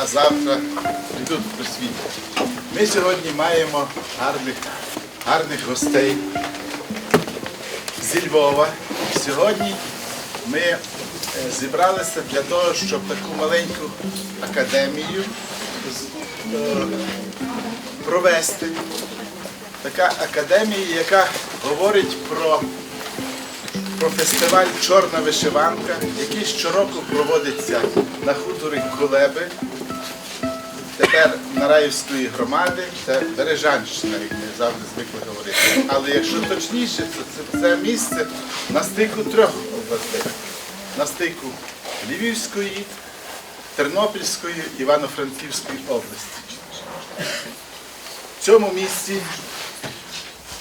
а завтра йдуть просвіти. Ми сьогодні маємо гарних, гарних гостей зі Львова. Сьогодні ми е, зібралися для того, щоб таку маленьку академію е, провести. Така академія, яка говорить про про фестиваль Чорна вишиванка, який щороку проводиться на хуторі Кулеби, тепер Нараївської громади, це Бережанщина, як ми завжди звикли говорити. Але якщо точніше, то це, це місце на стику трьох областей. На стику Львівської, Тернопільської, Івано-Франківської області. В цьому місці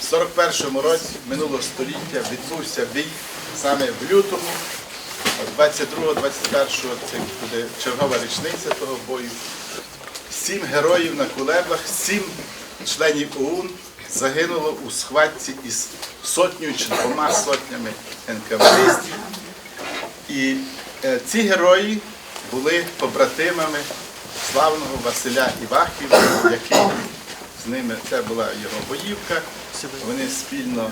в 41-му році минулого століття відбувся бій саме в лютому, 22-21 це буде чергова річниця того бою. Сім героїв на кулеблах, сім членів ОУН загинуло у схватці із сотнею чи двома сотнями НКВДистів. І е, ці герої були побратимами славного Василя Івахіва, який з ними це була його боївка. Вони спільно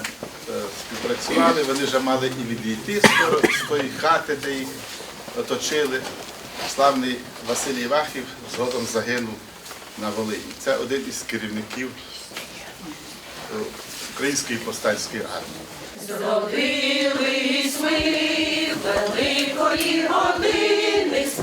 е, співпрацювали, вони вже мали і відійти з тої хати, де їх оточили. Славний Василь Івахів згодом загинув на Волині. Це один із керівників е, Української повстанської армії. Зробили ми великої години з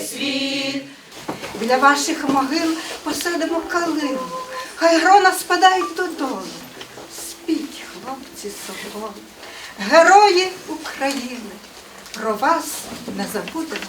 здобуває світ. Біля ваших могил посадимо калину, хай грона спадають додолу. Спіть, хлопці, собою, герої України, про вас не забудемо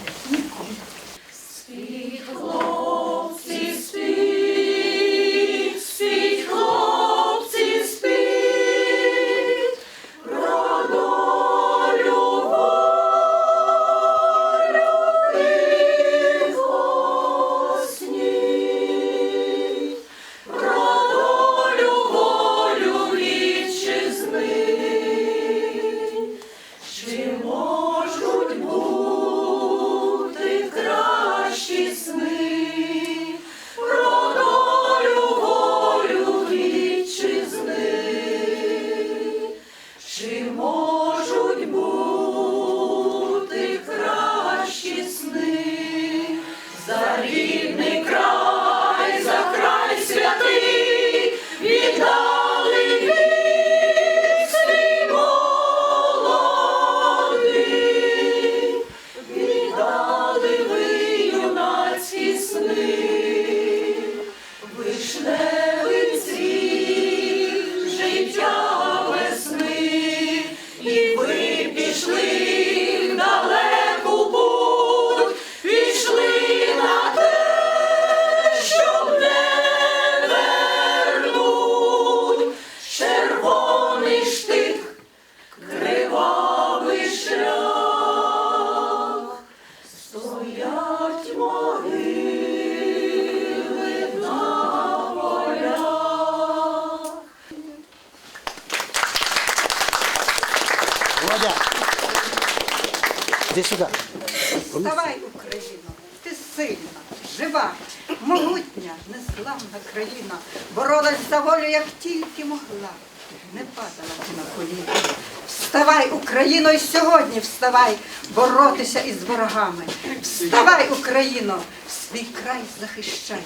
Україно, і сьогодні вставай боротися із ворогами. Вставай, Україно, свій край захищай.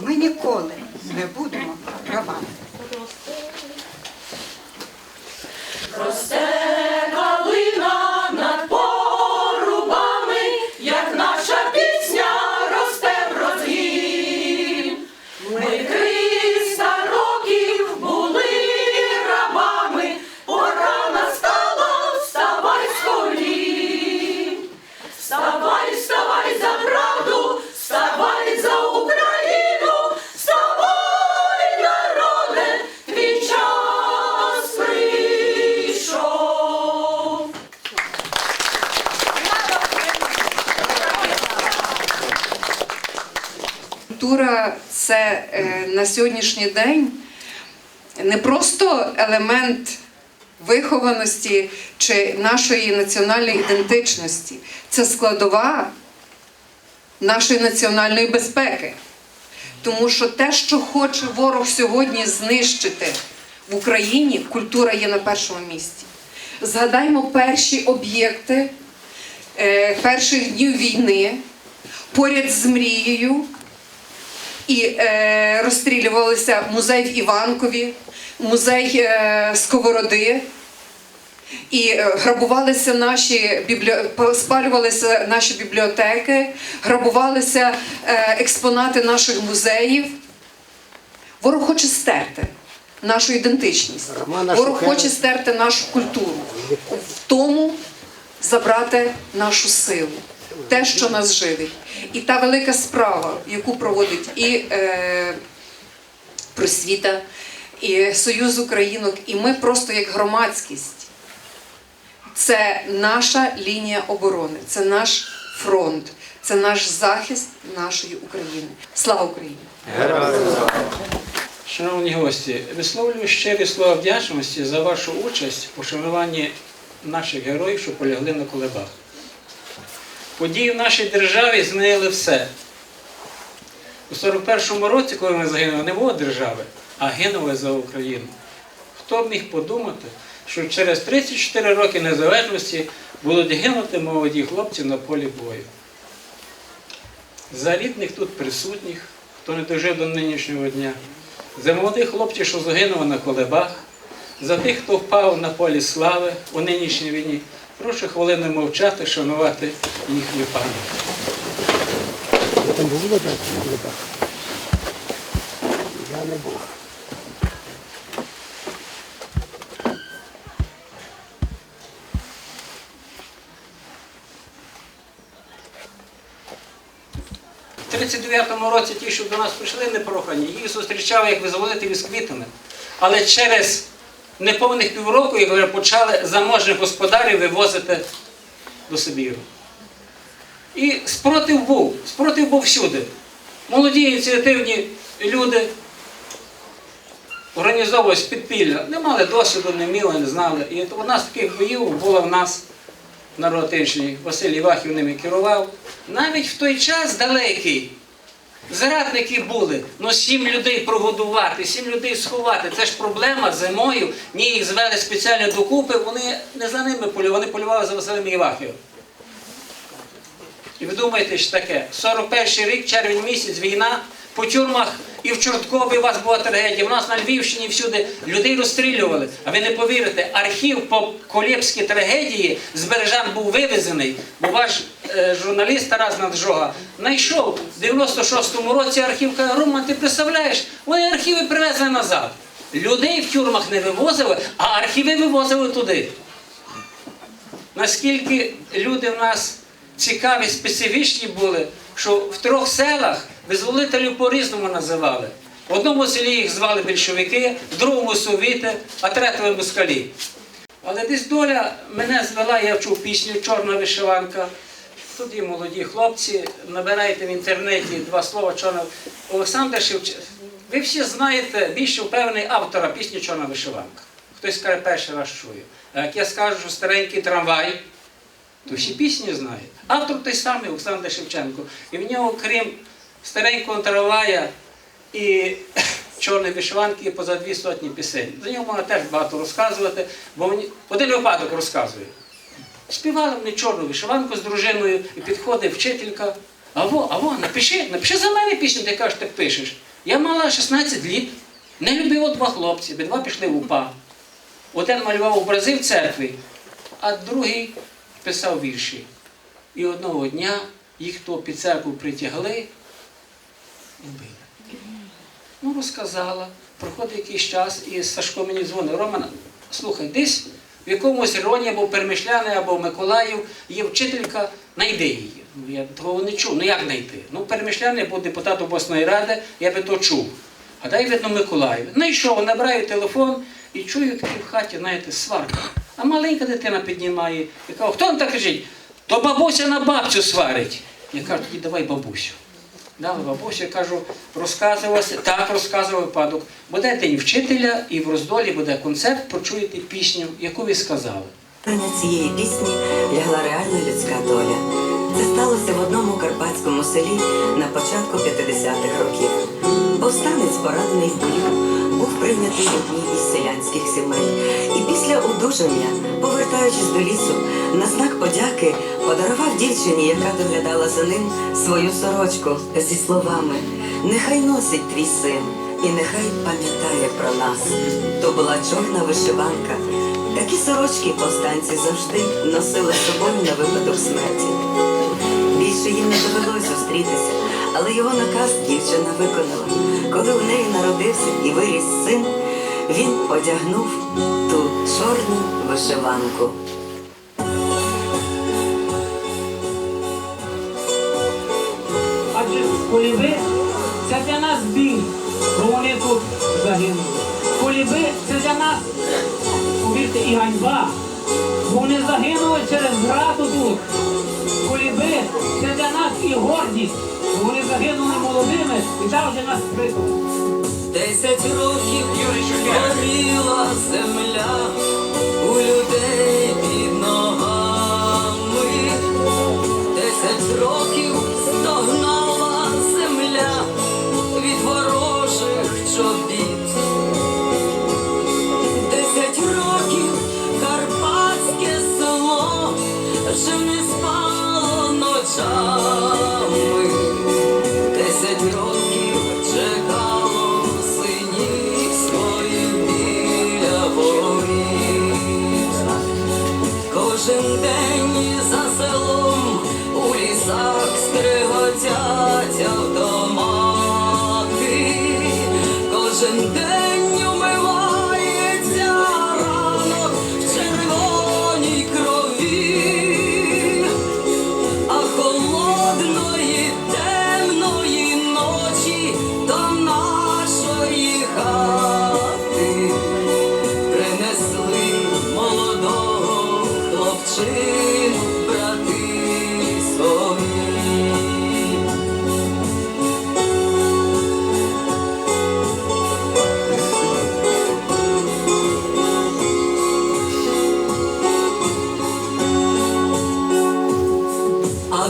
Ми ніколи не будемо рабами. Росте Культура це е, на сьогоднішній день не просто елемент вихованості чи нашої національної ідентичності, це складова нашої національної безпеки. Тому що те, що хоче ворог сьогодні знищити в Україні, культура є на першому місці. Згадаймо перші об'єкти е, перших днів війни поряд з мрією, і е, розстрілювалися музей в Іванкові, музей е, Сковороди. І е, грабувалися наші спалювалися наші бібліотеки, грабувалися е, експонати наших музеїв. Ворог хоче стерти нашу ідентичність. Романа Ворог хоче стерти нашу культуру. В тому забрати нашу силу, те, що нас живить. І та велика справа, яку проводить і е, просвіта, і Союз Українок, і ми просто як громадськість. Це наша лінія оборони, це наш фронт, це наш захист нашої України. Слава Україні! Шановні гості, висловлюю щирі слова вдячності за вашу участь у шануванні наших героїв, що полягли на колебах. Події в нашій державі змінили все. У 41-му році, коли ми загинули, не було держави, а гинули за Україну. Хто б міг подумати, що через 34 роки незалежності будуть гинути молоді хлопці на полі бою. За рідних тут присутніх, хто не дожив до нинішнього дня, за молодих хлопців, що загинули на колебах, за тих, хто впав на полі слави у нинішній війні, прошу хвилину мовчати, шанувати їхню пам'ять. Там на Кулебах? Я не був. У 39-му році ті, що до нас прийшли непрохані, їх зустрічали як визволителів з квітами. Але через неповних півроку їх вже почали заможних господарів вивозити до Сибіру. І спротив був, спротив був всюди. Молоді ініціативні люди організовувались підпілля, не мали досвіду, не вміли, не знали. І одна з таких боїв була в нас на Ротичній. Василь Івахів ними керував. Навіть в той час далекий. Зрадники були, ну сім людей прогодувати, сім людей сховати. Це ж проблема зимою. Ні, їх звели спеціально докупи, вони не за ними полювали, вони полювали за Василем Івахівим. І ви думаєте, що таке? 41 рік, червень місяць, війна, по тюрмах і в Чорткові у вас була трагедія. У нас на Львівщині всюди людей розстрілювали. А ви не повірите, архів по Колєбській трагедії з Бережан був вивезений, бо ваш журналіст Тарас Наджога знайшов в 96-му році архів. Каже, Роман, ти представляєш, вони архіви привезли назад. Людей в тюрмах не вивозили, а архіви вивозили туди. Наскільки люди в нас цікаві, специфічні були, що в трьох селах визволителів по-різному називали. В одному селі їх звали більшовики, в другому совіти, а третьому москалі. Але десь доля мене звела, я вчув пісню Чорна вишиванка. Тут є молоді хлопці, набирайте в інтернеті два слова чорна. Олександр Шевченко. Ви всі знаєте, більше впевнений автора пісні Чорна вишиванка. Хтось каже, перший раз чую. А як я скажу, що старенький трамвай, то всі пісні знають. Автор той самий Олександр Шевченко. І в нього, крім старенького трамвая і чорної вишиванки і поза дві сотні пісень. За нього можна теж багато розказувати, бо мені один випадок розказує. Співали мені чорну вишиванку з дружиною, і підходить вчителька. Аво, аво, напиши, напиши за мене пісню, ти кажеш, ти пишеш. Я мала 16 літ, не любила два хлопці, обидва пішли в УПА. Один малював образи в церкві, а другий писав вірші. І одного дня їх то під церкву притягли і били. Ну, розказала. Проходить якийсь час, і Сашко мені дзвонить. Роман, слухай, десь в якомусь районі або Перемишляни, або Миколаїв є вчителька, найди її. Ну, я того не чув. Ну як знайти? Ну, Перемишляни був депутат обласної ради, я би то чув. А дай, видно, Миколаїв. Знайшов, набираю телефон і чую такі в хаті, знаєте, сварка. А маленька дитина піднімає і каже, хто вам так кричить? То бабуся на бабцю сварить. Я кажу, тоді давай бабусю. Дали бабусю, я кажу, розказувалося, так розказував випадок. Буде день вчителя і в роздолі буде концерт, почуєте пісню, яку ви сказали. На цієї пісні лягла реальна людська доля. Це сталося в одному карпатському селі на початку 50-х років. Повстанець, поранений в прийнятий в одній із селянських сімей. І після одужання, повертаючись до лісу, на знак подяки подарував дівчині, яка доглядала за ним свою сорочку зі словами Нехай носить твій син і нехай пам'ятає про нас. То була чорна вишиванка. Такі сорочки повстанці завжди носили з собою на випадок смерті. Більше їм не довелось зустрітися, але його наказ дівчина виконала. Коли у неї народився і виріс син, він одягнув ту чорну вишиванку. Адже поліви це для нас біль, бо вони тут загинули. Поліви це для нас, повірте, і ганьба. Бо вони загинули через зраду тут. Нас і гордість. Вони загинули молодими і там де нас прикол. Десять років горіла земля у людей під ногами. Десять років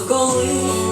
коли.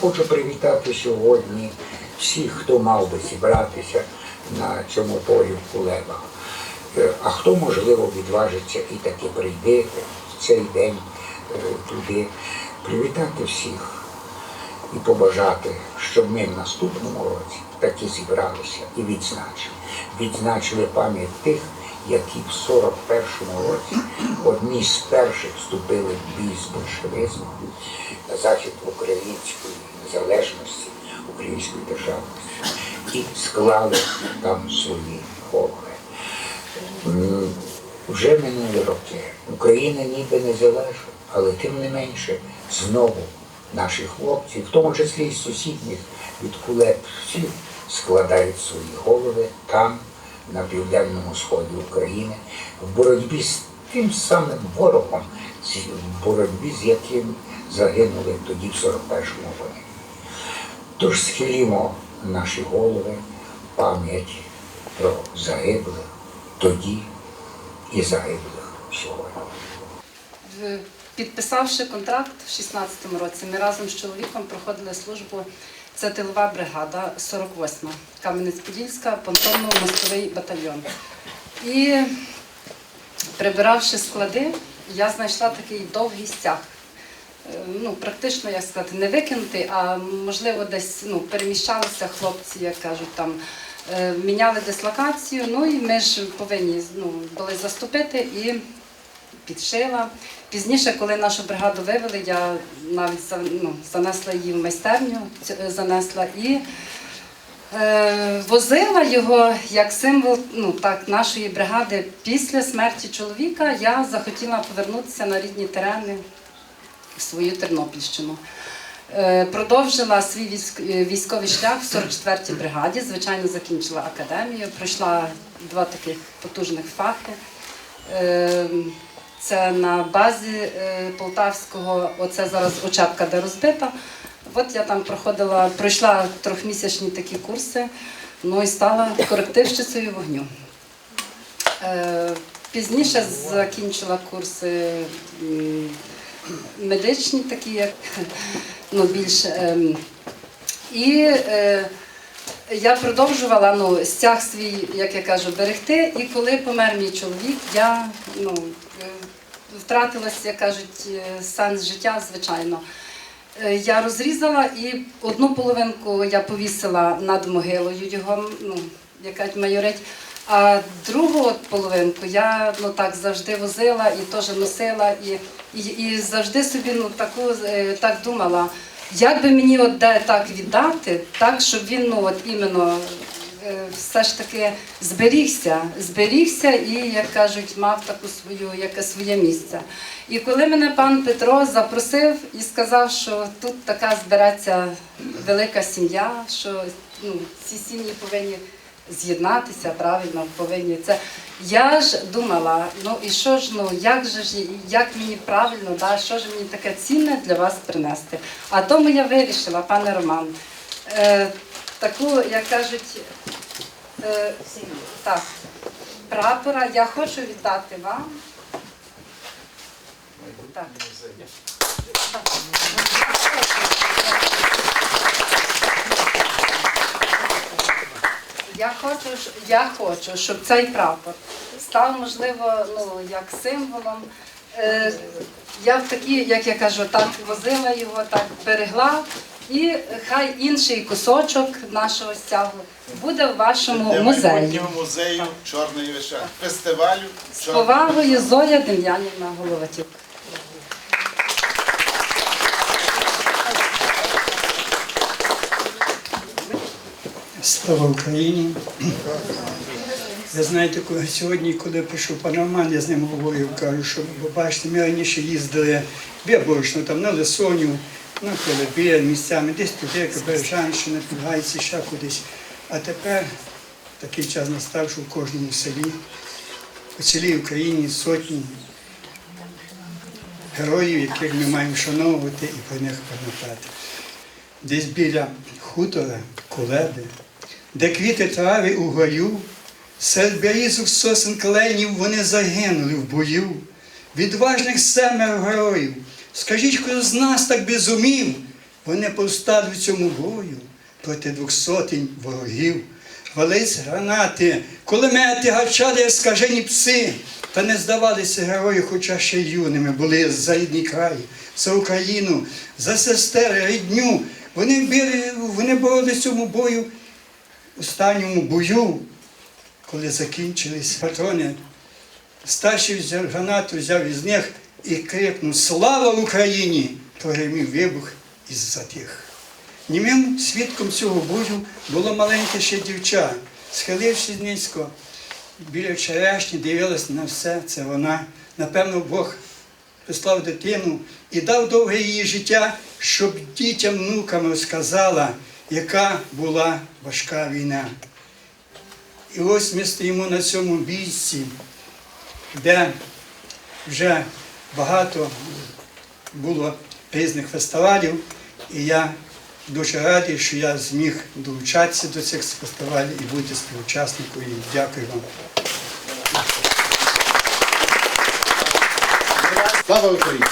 Хочу привітати сьогодні всіх, хто мав би зібратися на цьому полі в Кулебах. Е, А хто, можливо, відважиться і таки прийде в цей день е, туди, привітати всіх і побажати, щоб ми в наступному році таки зібралися і відзначили. Відзначили пам'ять тих, які в 41-му році одні з перших вступили в бій з большевизмом на захід української незалежності, української державності і склали там свої голови. Вже минулі роки Україна ніби не залежить, але тим не менше знову наші хлопці, в тому числі і сусідніх від кулеп, всі складають свої голови там, на південному сході України, в боротьбі з тим самим ворогом, в боротьбі з яким загинули тоді в 41-му році. Тож схилімо наші голови пам'ять про загиблих тоді і загиблих сьогодні. Підписавши контракт в 16-му році, ми разом з чоловіком проходили службу. Це тилова бригада 48, ма Кам'янець-Подільська, понтонно-мостовий батальйон. І прибиравши склади, я знайшла такий довгий стяг. Е, Ну, практично, як сказати, не викинутий, а можливо десь ну, переміщалися хлопці, як кажуть, там е, міняли дислокацію. Ну і ми ж повинні ну, були заступити і підшила. Пізніше, коли нашу бригаду вивели, я навіть ну, занесла її в майстерню, е, занесла і е, возила його як символ ну, так, нашої бригади. Після смерті чоловіка я захотіла повернутися на рідні терени в свою Тернопільщину. Е, Продовжила свій е, військовий шлях в 44-й бригаді. Звичайно, закінчила академію, пройшла два таких потужних фахи. Це на базі е, Полтавського, оце зараз учебка, де розбита. От я там проходила, пройшла трьохмісячні такі курси, ну і стала корективщицею вогню. Е, Пізніше закінчила курси медичні, такі як ну, більш. ем, І е, я продовжувала ну, стяг свій, як я кажу, берегти. І коли помер мій чоловік, я ну, втратилася, як кажуть, е, сенс життя, звичайно. Е, Я розрізала і одну половинку я повісила над могилою його, ну, яка майорить. А другу половинку я ну так завжди возила і теж носила, і, і, і завжди собі ну таку е, так думала, як би мені от де так віддати, так щоб він ну от іменно все ж таки зберігся, зберігся і, як кажуть, мав таку свою, яке своє місце. І коли мене пан Петро запросив і сказав, що тут така збереться велика сім'я, що ну, ці сім'ї повинні з'єднатися правильно, повинні це. Я ж думала, ну і що ж, ну як же ж, як мені правильно, да, що ж мені таке цінне для вас принести? А тому я вирішила, пане Роман, е, таку, як кажуть, е, так, прапора я хочу віддати вам. Так. Я хочу, я хочу, щоб цей прапор став, можливо, ну, як символом. Е, я в такі, як я кажу, так возила його, так берегла. І хай інший кусочок нашого стягу буде в вашому Для музеї. майбутнього музею чорної вишивки, фестивалю З чорної повагою Зоя Дем'янівна Головатюк. Слава Україні! Ви знаєте, коли сьогодні, коли прийшов пан Роман, я з ним говорив, кажу, що бачите, ми раніше їздили виборочно там на Лисоню, на Колебі, місцями, десь туди, Бережанщина, Підгайці, ще кудись. А тепер такий час настав, що в кожному селі, по цілій Україні сотні героїв, яких ми маємо вшановувати і про них пам'ятати. Десь біля хутора, колеби, де квіти трави у гаю, серед берізок сосен кленів вони загинули в бою. Відважних семеро героїв. Скажіть, хто з нас так би зумів Вони повстали в цьому бою проти двох сотень ворогів. Вались гранати, кулемети гачали, скажені пси, та не здавалися герої, хоча ще юними були за рідний край, за Україну, за сестер, рідню. Вони били, вони боролися в цьому бою, останньому бою, коли закінчились патрони. Старший взяв гранату, взяв із них і крикнув Слава Україні! Прогремів вибух і затих. Німим свідком цього бою було маленьке ще дівча, схилившись низько біля черешні, дивилась на все, це вона. Напевно, Бог прислав дитину і дав довге її життя, щоб дітям, внукам розказала, яка була важка війна. І ось ми стоїмо на цьому місці, де вже багато було різних фестивалів, і я дуже радий, що я зміг долучатися до цих фестивалів і бути співучасником. І дякую вам. Слава Україні!